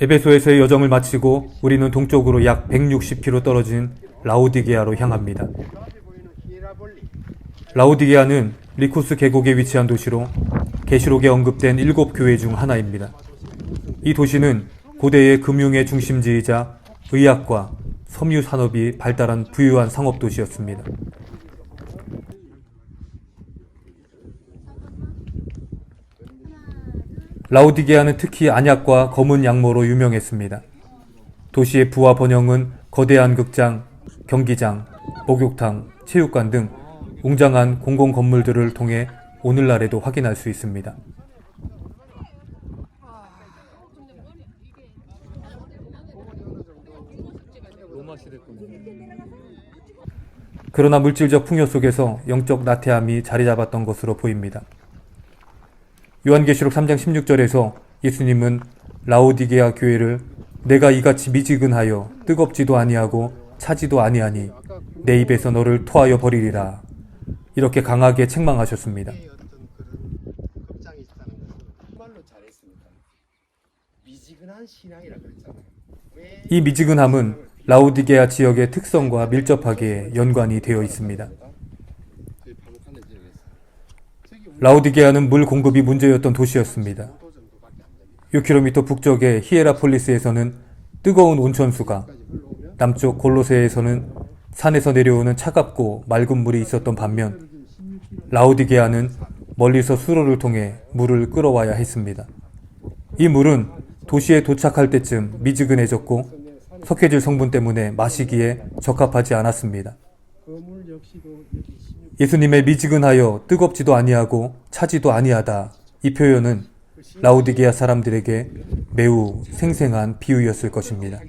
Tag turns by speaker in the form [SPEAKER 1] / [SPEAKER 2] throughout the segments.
[SPEAKER 1] 에베소에서의 여정을 마치고 우리는 동쪽으로 약 160km 떨어진 라오디게아로 향합니다. 라오디게아는 리코스 계곡에 위치한 도시로 계시록에 언급된 일곱 교회 중 하나입니다. 이 도시는 고대의 금융의 중심지이자 의학과 섬유 산업이 발달한 부유한 상업 도시였습니다. 라오디게아는 특히 안약과 검은 양모로 유명했습니다. 도시의 부와 번영은 거대한 극장, 경기장, 목욕탕, 체육관 등 웅장한 공공 건물들을 통해 오늘날에도 확인할 수 있습니다. 그러나 물질적 풍요 속에서 영적 나태함이 자리 잡았던 것으로 보입니다. 요한계시록 3장 16절에서 예수님은 라오디게아 교회를 내가 이같이 미지근하여 뜨겁지도 아니하고 차지도 아니하니 내 입에서 너를 토하여 버리리라 이렇게 강하게 책망하셨습니다.
[SPEAKER 2] 이
[SPEAKER 1] 미지근함은 라오디게아 지역의 특성과 밀접하게 연관이 되어 있습니다.
[SPEAKER 2] 저희 바로칸에 지역에서
[SPEAKER 1] 라오디게아는 물 공급이 문제였던 도시였습니다.
[SPEAKER 2] 5도 정도밖에 안 됩니다.
[SPEAKER 1] 6km 북쪽의 히에라폴리스에서는 뜨거운 온천수가 남쪽 골로세에서는 산에서 내려오는 차갑고 맑은 물이 있었던 반면 라오디게아는 멀리서 수로를 통해 물을 끌어와야 했습니다. 이 물은 도시에 도착할 때쯤 미지근해졌고 석회질 성분 때문에 마시기에 적합하지 않았습니다.
[SPEAKER 2] 그물 역시도 여기 16
[SPEAKER 1] 예수님의 미지근하여 뜨겁지도 아니하고 차지도 아니하다 이 표현은 라오디게아 사람들에게 매우 생생한 비유였을 것입니다.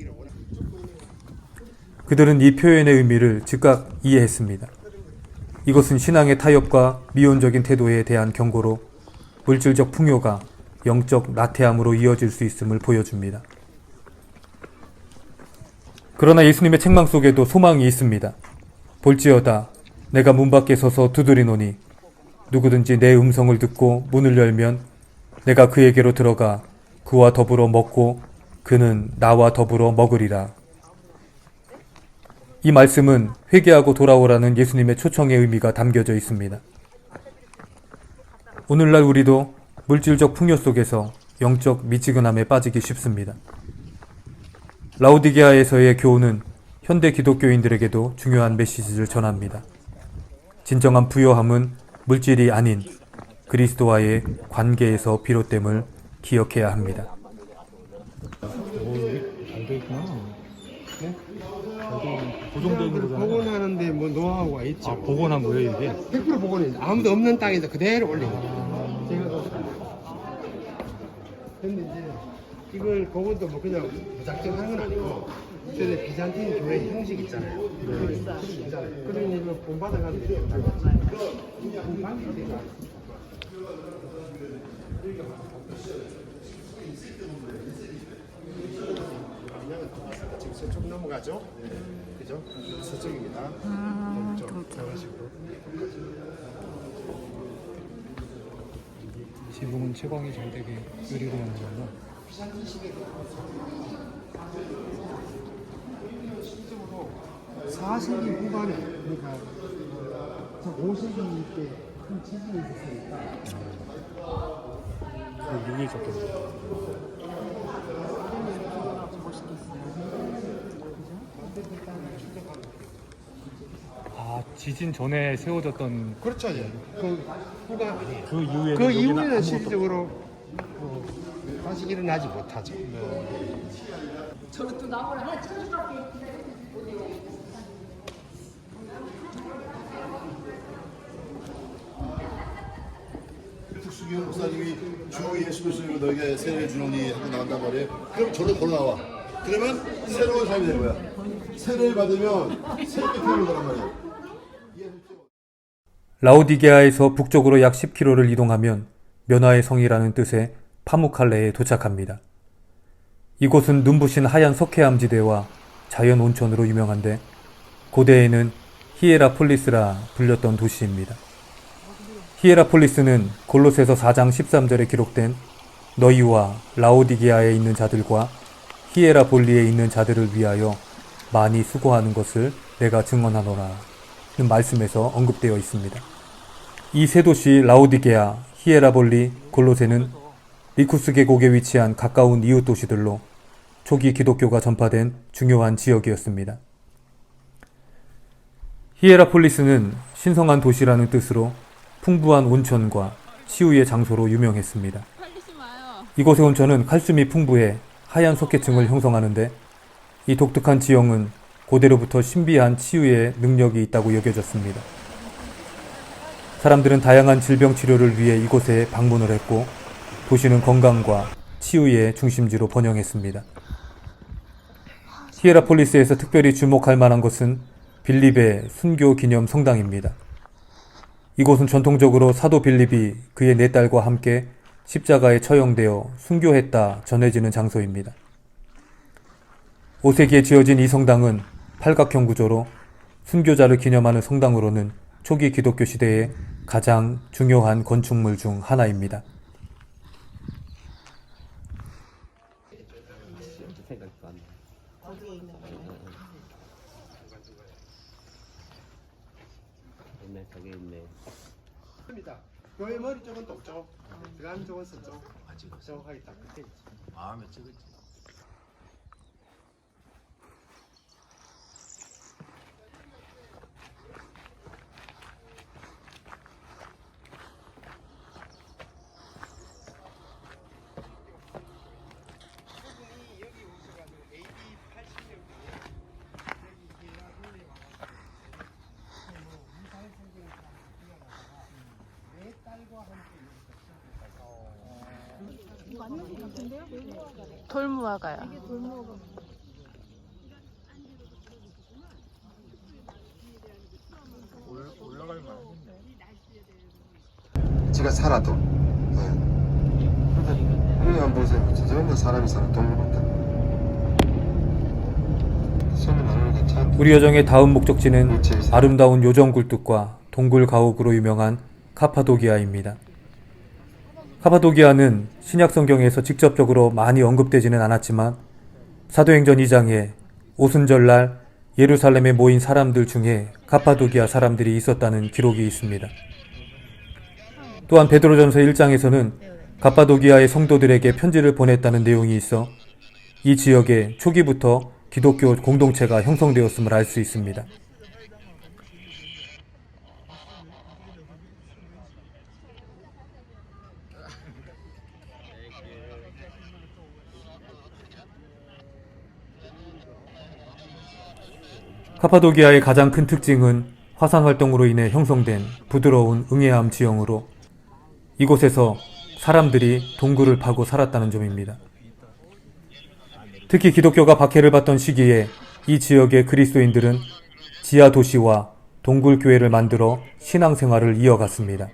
[SPEAKER 1] 그들은 이 표현의 의미를 즉각 이해했습니다. 이것은 신앙의 타협과 미온적인 태도에 대한 경고로 물질적 풍요가 영적 나태함으로 이어질 수 있음을 보여줍니다. 그러나 예수님의 책망 속에도 소망이 있습니다. 볼지어다 내가 문 밖에 서서 두드리노니 누구든지 내 음성을 듣고 문을 열면 내가 그에게로 들어가 그와 더불어 먹고 그는 나와 더불어 먹으리라. 이 말씀은 회개하고 돌아오라는 예수님의 초청의 의미가 담겨져 있습니다. 오늘날 우리도 물질적 풍요 속에서 영적 미지근함에 빠지기 쉽습니다. 라우디게아에서의 교훈은 현대 기독교인들에게도 중요한 메시지를 전합니다. 진정한 부요함은 물질이 아닌 그리스도와의 관계에서 비롯됨을 기억해야 합니다.
[SPEAKER 2] 복원하는데 뭐 노하우가 있죠.
[SPEAKER 3] 아, 복원한 거예요 이게?
[SPEAKER 2] 100% 복원이 아무도 없는 땅에서 그대로 올린 거예요. 제가 근데 이제 이걸 복원도 뭐 그냥 무작정 하는 건 아니고 그때 비잔틴 교회 형식 있잖아요. 네. 그러니 이거 본 받아가지고 본방이 되가 지금 서쪽 넘어가죠? 그죠? 서쪽입니다. 동쪽 저런 식으로.
[SPEAKER 3] 지붕은 채광이 잘 되게 유리로 만들 어서
[SPEAKER 2] 4세기 후반에 그러니까 5세기 때큰 지진이 있었으니까
[SPEAKER 3] 그 위에 적혀있어요. 아 지진 전에 세워졌던
[SPEAKER 2] 그렇죠. 예. 그 후가.
[SPEAKER 3] 그 이후에는
[SPEAKER 2] 그
[SPEAKER 3] 여기는
[SPEAKER 2] 이후에는
[SPEAKER 3] 아무것도
[SPEAKER 2] 실질적으로 뭐 다시 일어나지 못하죠.
[SPEAKER 4] 특수기호 목사님이 주 예수 그리스도로 너에게 세례를 주노니 하고 나간단 말이에요. 그럼 저를 걸어 나와. 그러면 새로운 삶이 되는 거야. 세례를 받으면 새롭게 태어난 거란 말이에요.
[SPEAKER 1] 라오디게아에서 북쪽으로 약 10km를 이동하면 면화의 성이라는 뜻의 파무칼레에 도착합니다. 이곳은 눈부신 하얀 석회암지대와 자연 온천으로 유명한데 고대에는 히에라폴리스라 불렸던 도시입니다. 히에라폴리스는 골로새서 4장 13절에 기록된 너희와 라오디게아에 있는 자들과 히에라볼리에 있는 자들을 위하여 많이 수고하는 것을 내가 증언하노라. 는 말씀에서 언급되어 있습니다. 이 세 도시 라오디게아, 히에라볼리, 골로새는 리쿠스 계곡에 위치한 가까운 이웃 도시들로 초기 기독교가 전파된 중요한 지역이었습니다. 히에라폴리스는 신성한 도시라는 뜻으로 풍부한 온천과 치유의 장소로 유명했습니다. 이곳의 온천은 칼슘이 풍부해 하얀 석회층을 형성하는데 이 독특한 지형은 고대로부터 신비한 치유의 능력이 있다고 여겨졌습니다. 사람들은 다양한 질병 치료를 위해 이곳에 방문을 했고 도시는 건강과 치유의 중심지로 번영했습니다. 히에라폴리스에서 특별히 주목할 만한 것은 빌립의 순교 기념 성당입니다. 이곳은 전통적으로 사도 빌립이 그의 네 딸과 함께 십자가에 처형되어 순교했다 전해지는 장소입니다. 5세기에 지어진 이 성당은 팔각형 구조로 순교자를 기념하는 성당으로는 초기 기독교 시대의 가장 중요한 건축물 중 하나입니다.
[SPEAKER 5] 있네 저기 있네
[SPEAKER 2] 입니다. 교회 머리 쪽은 동쪽, 들어가는 쪽은 서쪽. 정확하게 딱.
[SPEAKER 4] 마음에 찍었지.
[SPEAKER 6] 돌무화가요.
[SPEAKER 7] 제가 살아도 네. 한번 보세요 저 전부 사람이 사는 동물 같다 손을 나누는 게 참.
[SPEAKER 1] 우리 여정의 다음 목적지는 아름다운 요정 굴뚝과 동굴 가옥으로 유명한 카파도기아입니다. 카파도기아는 신약 성경에서 직접적으로 많이 언급되지는 않았지만 사도행전 2장에 오순절날 예루살렘에 모인 사람들 중에 카파도기아 사람들이 있었다는 기록이 있습니다. 또한 베드로전서 1장에서는 카파도기아의 성도들에게 편지를 보냈다는 내용이 있어 이 지역에 초기부터 기독교 공동체가 형성되었음을 알 수 있습니다. 카파도기아의 가장 큰 특징은 화산 활동으로 인해 형성된 부드러운 응해암 지형으로 이곳에서 사람들이 동굴을 파고 살았다는 점입니다. 특히 기독교가 박해를 받던 시기에 이 지역의 그리스도인들은 지하 도시와 동굴 교회를 만들어 신앙생활을 이어갔습니다.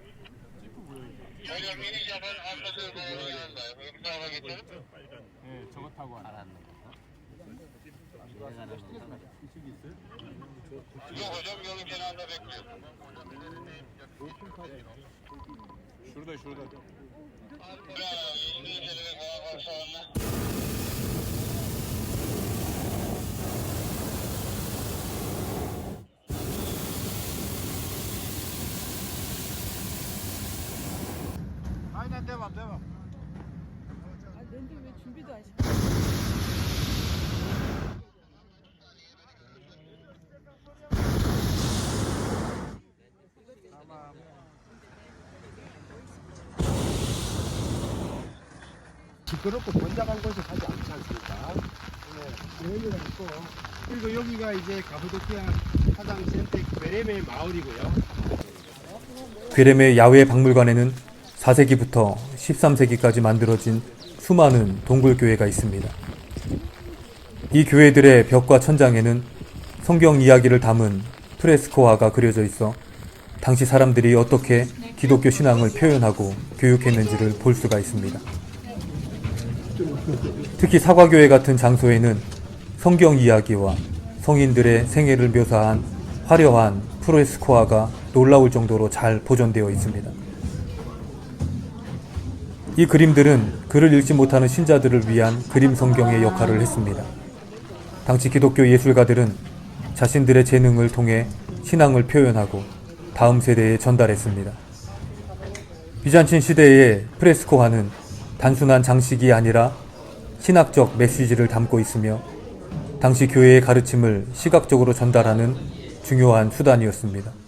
[SPEAKER 2] 아니 난 대박 대박. 시끄럽고 번잡한 곳에 가지 않지 않습니까? 네, 여기가 있고 그리고 여기가 이제 가부도키아 사장 센텍 베레메 마을이고요.
[SPEAKER 1] 괴렘의 야외 박물관에는 4세기부터 13세기까지 만들어진 수많은 동굴 교회가 있습니다. 이 교회들의 벽과 천장에는 성경 이야기를 담은 프레스코화가 그려져 있어 당시 사람들이 어떻게 기독교 신앙을 표현하고 교육했는지를 볼 수가 있습니다. 특히 사과교회 같은 장소에는 성경 이야기와 성인들의 생애를 묘사한 화려한 프레스코화가 놀라울 정도로 잘 보존되어 있습니다. 이 그림들은 글을 읽지 못하는 신자들을 위한 그림 성경의 역할을 했습니다. 당시 기독교 예술가들은 자신들의 재능을 통해 신앙을 표현하고 다음 세대에 전달했습니다. 비잔틴 시대의 프레스코화는 단순한 장식이 아니라 신학적 메시지를 담고 있으며 당시 교회의 가르침을 시각적으로 전달하는 중요한 수단이었습니다.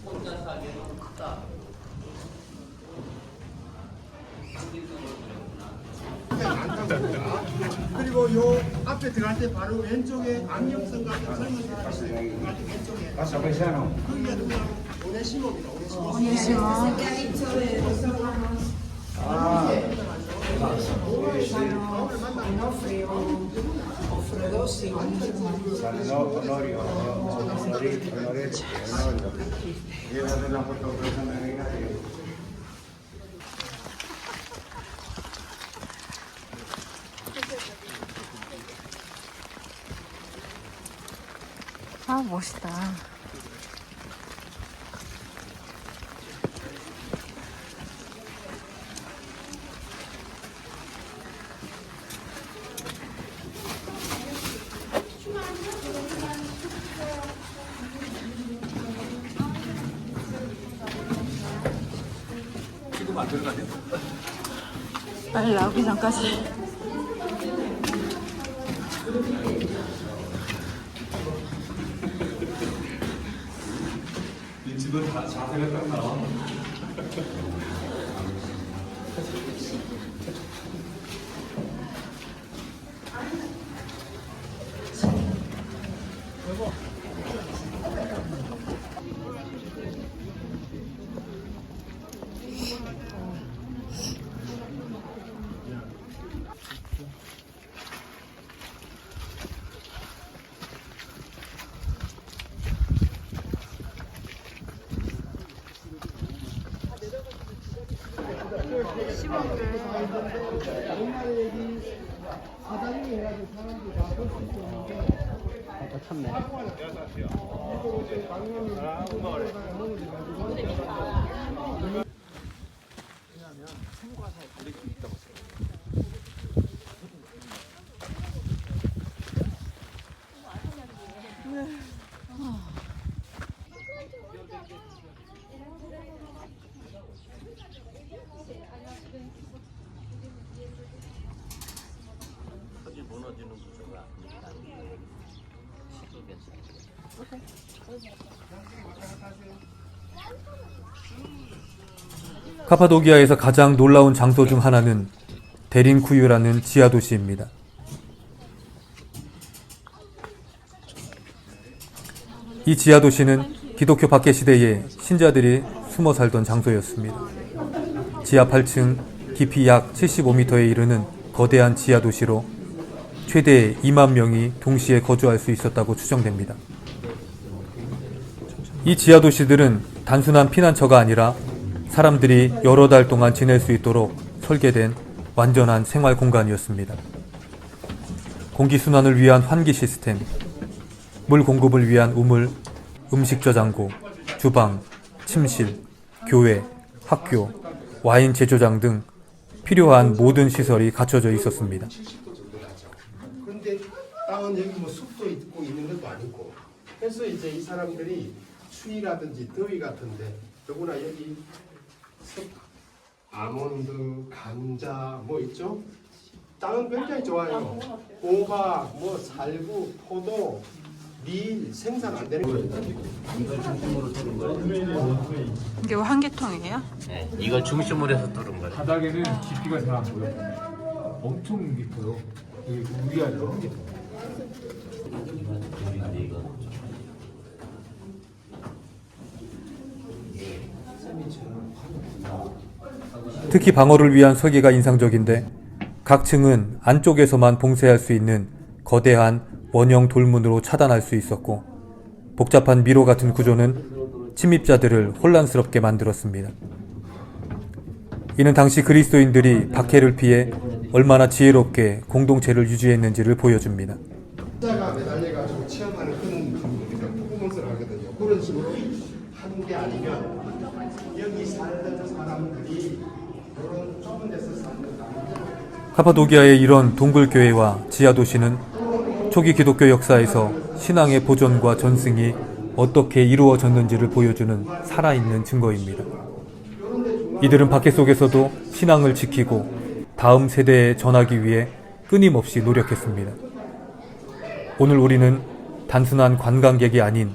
[SPEAKER 2] 그리고 요 앞에 들어갈 때 바로 왼쪽에 안녕성 같은 설명서 있어요. 왼쪽에. 거기가 누구냐면 오네시모입니다. 오네시모.
[SPEAKER 6] 아 멋있다. 빨리 나오기 전까지.
[SPEAKER 5] 또 쳤네. 거기 무너지는 구조가 아프니까 시도 괜찮아.
[SPEAKER 1] 카파도기아에서 가장 놀라운 장소 중 하나는 데린쿠유라는 지하 도시입니다. 이 지하 도시는 기독교 박해 시대에 신자들이 숨어 살던 장소였습니다. 지하 8층, 깊이 약 75m에 이르는 거대한 지하 도시로 최대 2만 명이 동시에 거주할 수 있었다고 추정됩니다. 이 지하 도시들은 단순한 피난처가 아니라 사람들이 여러 달 동안 지낼 수 있도록 설계된 완전한 생활 공간이었습니다. 공기순환을 위한 환기 시스템, 물 공급을 위한 우물, 음식 저장고, 주방, 침실, 교회, 학교, 와인 제조장 등 필요한 모든 시설이 갖춰져 있었습니다.
[SPEAKER 2] 근데 땅은 여기 뭐 숲도 있고 있는 것도 아니고 그래서 이제 이 사람들이 추위라든지 더위 같은데 더구나 여기 습, 아몬드, 감자 뭐 있죠? 땅은 굉장히 좋아요. 호박, 뭐 살구, 포도, 밀 생산 안 되는 거예요.
[SPEAKER 6] 이게 환기통이에요?
[SPEAKER 5] 네, 이걸 중심으로 해서 뚫은 거예요.
[SPEAKER 3] 바닥에는 깊이가 잘 안 보여. 엄청 깊어요. 여기 우리아죠.
[SPEAKER 5] 근데 이거
[SPEAKER 1] 특히 방어를 위한 설계가 인상적인데 각 층은 안쪽에서만 봉쇄할 수 있는 거대한 원형 돌문으로 차단할 수 있었고 복잡한 미로 같은 구조는 침입자들을 혼란스럽게 만들었습니다. 이는 당시 그리스도인들이 박해를 피해 얼마나 지혜롭게 공동체를 유지했는지를 보여줍니다.
[SPEAKER 2] 자가 매달려가지고 체험하는 그런 퍼포먼스를 하거든요. 그런 식으로 하는 게 아니면 여기 살던 사람들이 그런 좁은 데서
[SPEAKER 1] 카파도기아의 이런 동굴교회와 지하도시는 초기 기독교 역사에서 신앙의 보존과 전승이 어떻게 이루어졌는지를 보여주는 살아있는 증거입니다. 이들은 박해 속에서도 신앙을 지키고 다음 세대에 전하기 위해 끊임없이 노력했습니다. 오늘 우리는 단순한 관광객이 아닌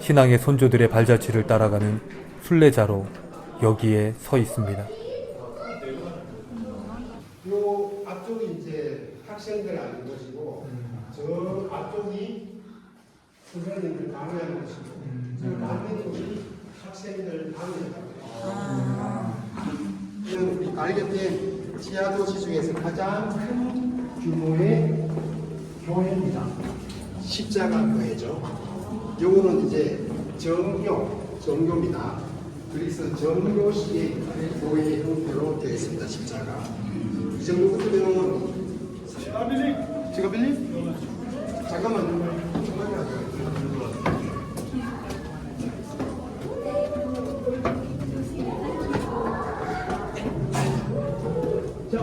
[SPEAKER 1] 신앙의 선조들의 발자취를 따라가는 순례자로 여기에 서 있습니다.
[SPEAKER 2] 요 앞쪽이 이제 학생들 하는 곳이고 저 앞쪽이 선생님들 강의하는 곳이고 저 반대쪽이 학생들 강의하는 곳이고 우리 알겠된 지하도시 중에서 가장 큰 규모의 교회입니다. 십자가 교회죠. 요거는 이제 정교, 정교입니다. 그래서 정교시의 교회 형태로 되어 있습니다. 십자가. 이 정도 같으면 제가 빌리? 빌리? 잠깐만요.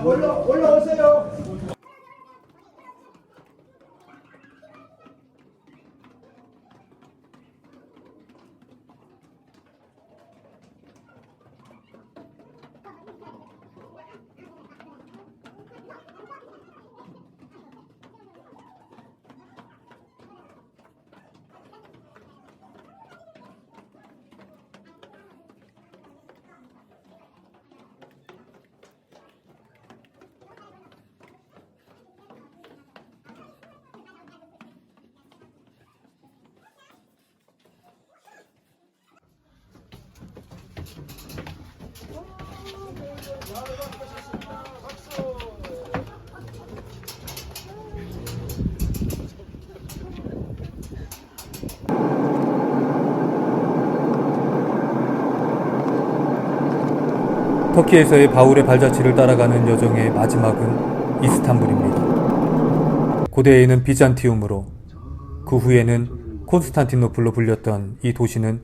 [SPEAKER 2] 올라 올라오세요.
[SPEAKER 1] 터키에서의 바울의 발자취를 따라가는 여정의 마지막은 이스탄불입니다. 고대에는 비잔티움으로 그 후에는 콘스탄티노플로 불렸던 이 도시는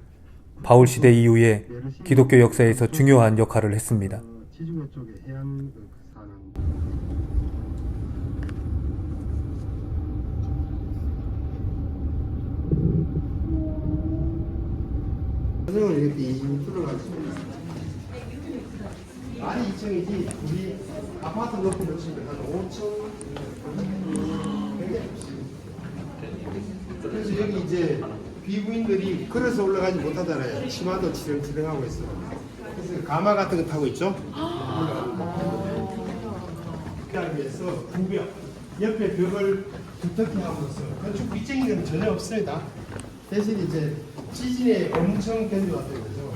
[SPEAKER 1] 바울 시대 이후에 기독교 역사에서 중요한 역할을 했습니다.
[SPEAKER 2] 선생을 이렇게 이 뚫어가지고 많이 2층이지 우리 아파트 높이로 치면 한 5층 굉장히 높습니다. 그래서 여기 이제 비구인들이 걸어서 올라가지 못하잖아요. 치마도 치렁치렁하고 있어. 그래서 가마 같은 거 타고 있죠. 하기 위해서 구벽 옆에 벽을 두텁게 함으로써 건축 빚쟁이는 전혀 없습니다. 대신 이제 지진에 엄청 견뎌왔던 거죠.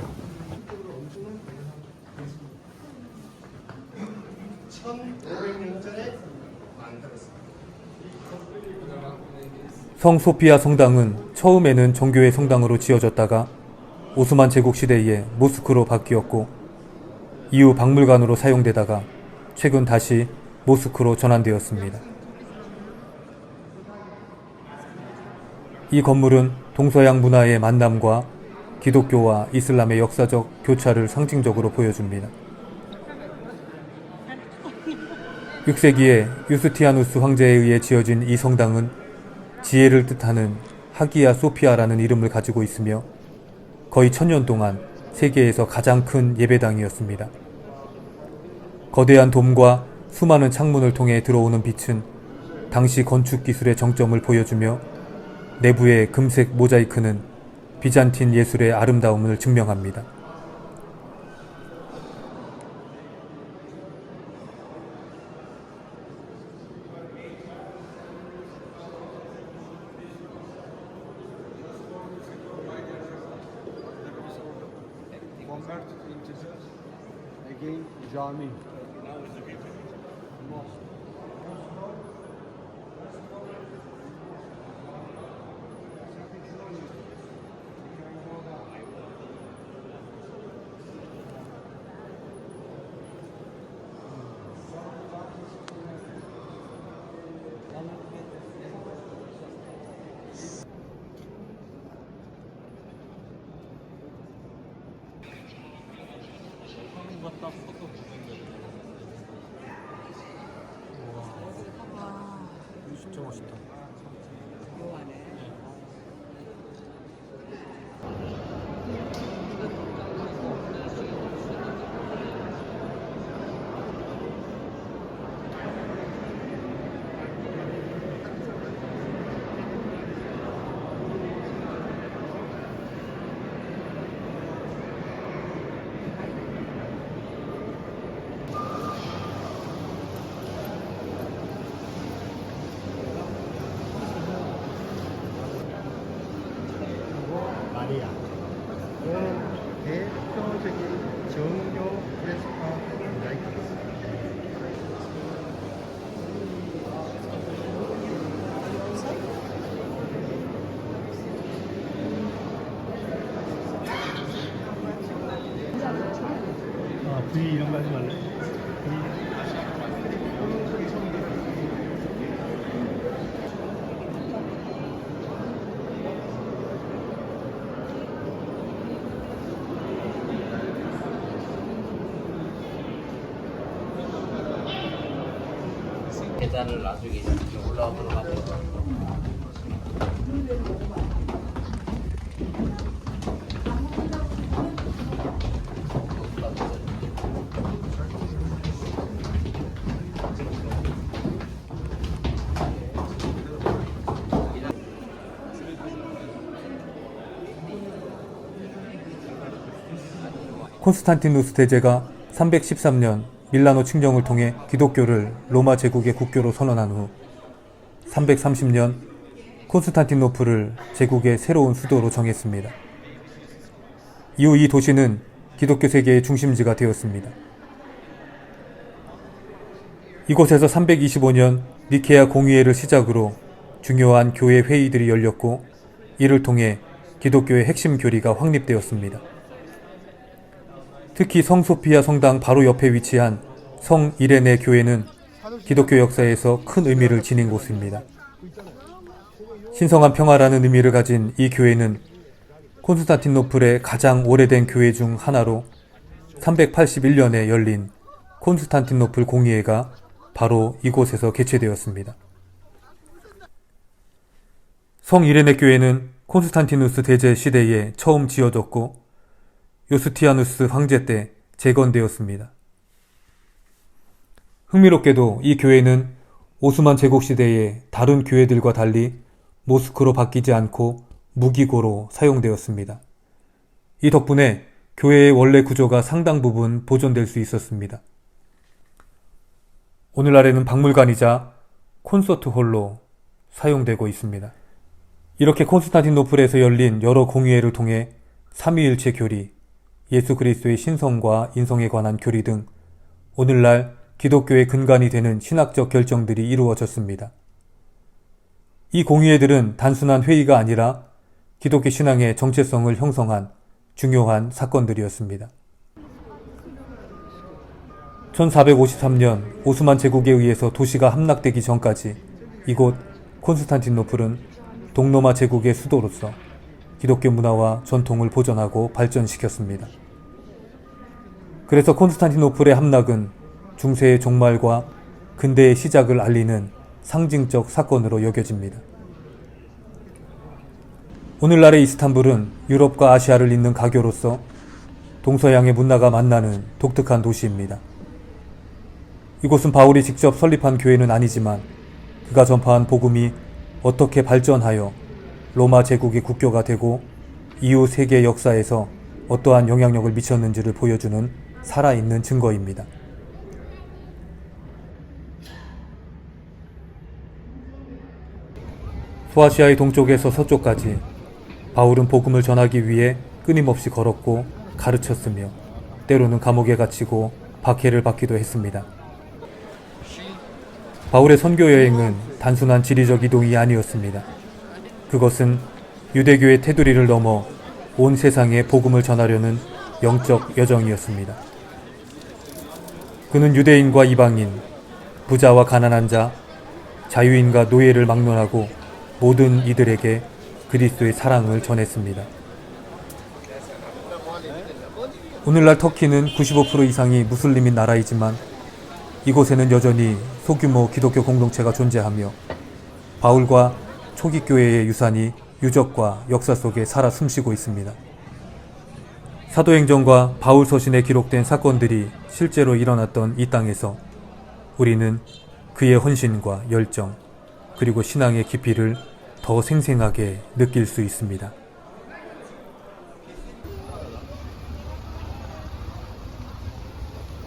[SPEAKER 2] 1500년 전에 만들었습니다.
[SPEAKER 1] 성 소피아 성당은 처음에는 정교의 성당으로 지어졌다가 오스만 제국 시대에 모스크로 바뀌었고 이후 박물관으로 사용되다가 최근 다시 모스크로 전환되었습니다. 이 건물은 동서양 문화의 만남과 기독교와 이슬람의 역사적 교차를 상징적으로 보여줍니다. 6세기에 유스티아누스 황제에 의해 지어진 이 성당은 지혜를 뜻하는 하기야 소피아라는 이름을 가지고 있으며 거의 천년 동안 세계에서 가장 큰 예배당이었습니다. 거대한 돔과 수많은 창문을 통해 들어오는 빛은 당시 건축 기술의 정점을 보여주며 내부의 금색 모자이크는 비잔틴 예술의 아름다움을 증명합니다.
[SPEAKER 3] now is the future.
[SPEAKER 5] 계단을 나중에 이렇게 올라오도록 하고
[SPEAKER 1] 콘스탄티누스 대제가 313년 밀라노 칙령을 통해 기독교를 로마 제국의 국교로 선언한 후 330년 콘스탄티노플을 제국의 새로운 수도로 정했습니다. 이후 이 도시는 기독교 세계의 중심지가 되었습니다. 이곳에서 325년 니케아 공의회를 시작으로 중요한 교회 회의들이 열렸고 이를 통해 기독교의 핵심 교리가 확립되었습니다. 특히 성 소피아 성당 바로 옆에 위치한 성 이레네 교회는 기독교 역사에서 큰 의미를 지닌 곳입니다. 신성한 평화라는 의미를 가진 이 교회는 콘스탄티노플의 가장 오래된 교회 중 하나로 381년에 열린 콘스탄티노플 공의회가 바로 이곳에서 개최되었습니다. 성 이레네 교회는 콘스탄티누스 대제 시대에 처음 지어졌고 요스티아누스 황제 때 재건되었습니다. 흥미롭게도 이 교회는 오스만 제국 시대의 다른 교회들과 달리 모스크로 바뀌지 않고 무기고로 사용되었습니다. 이 덕분에 교회의 원래 구조가 상당 부분 보존될 수 있었습니다. 오늘날에는 박물관이자 콘서트 홀로 사용되고 있습니다. 이렇게 콘스탄티노플에서 열린 여러 공의회를 통해 삼위일체 교리, 예수 그리스도의 신성과 인성에 관한 교리 등 오늘날 기독교의 근간이 되는 신학적 결정들이 이루어졌습니다. 이 공의회들은 단순한 회의가 아니라 기독교 신앙의 정체성을 형성한 중요한 사건들이었습니다. 1453년 오스만 제국에 의해서 도시가 함락되기 전까지 이곳 콘스탄티노플은 동로마 제국의 수도로서 기독교 문화와 전통을 보존하고 발전시켰습니다. 그래서 콘스탄티노플의 함락은 중세의 종말과 근대의 시작을 알리는 상징적 사건으로 여겨집니다. 오늘날의 이스탄불은 유럽과 아시아를 잇는 가교로서 동서양의 문화가 만나는 독특한 도시입니다. 이곳은 바울이 직접 설립한 교회는 아니지만 그가 전파한 복음이 어떻게 발전하여 로마 제국의 국교가 되고 이후 세계 역사에서 어떠한 영향력을 미쳤는지를 보여주는 살아있는 증거입니다. 소아시아의 동쪽에서 서쪽까지 바울은 복음을 전하기 위해 끊임없이 걸었고 가르쳤으며 때로는 감옥에 갇히고 박해를 받기도 했습니다. 바울의 선교 여행은 단순한 지리적 이동이 아니었습니다. 그것은 유대교의 테두리를 넘어 온 세상에 복음을 전하려는 영적 여정이었습니다. 그는 유대인과 이방인, 부자와 가난한 자, 자유인과 노예를 막론하고 모든 이들에게 그리스도의 사랑을 전했습니다. 오늘날 터키는 95% 이상이 무슬림인 나라이지만 이곳에는 여전히 소규모 기독교 공동체가 존재하며 바울과 초기 교회의 유산이 유적과 역사 속에 살아 숨쉬고 있습니다. 사도행전과 바울 서신에 기록된 사건들이 실제로 일어났던 이 땅에서 우리는 그의 헌신과 열정, 그리고 신앙의 깊이를 더 생생하게 느낄 수 있습니다.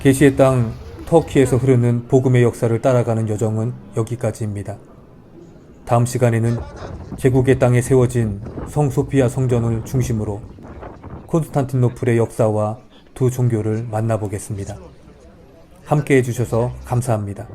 [SPEAKER 1] 계시의 땅 터키에서 흐르는 복음의 역사를 따라가는 여정은 여기까지입니다. 다음 시간에는 제국의 땅에 세워진 성 소피아 성전을 중심으로 콘스탄티노플의 역사와 두 종교를 만나보겠습니다. 함께 해주셔서 감사합니다.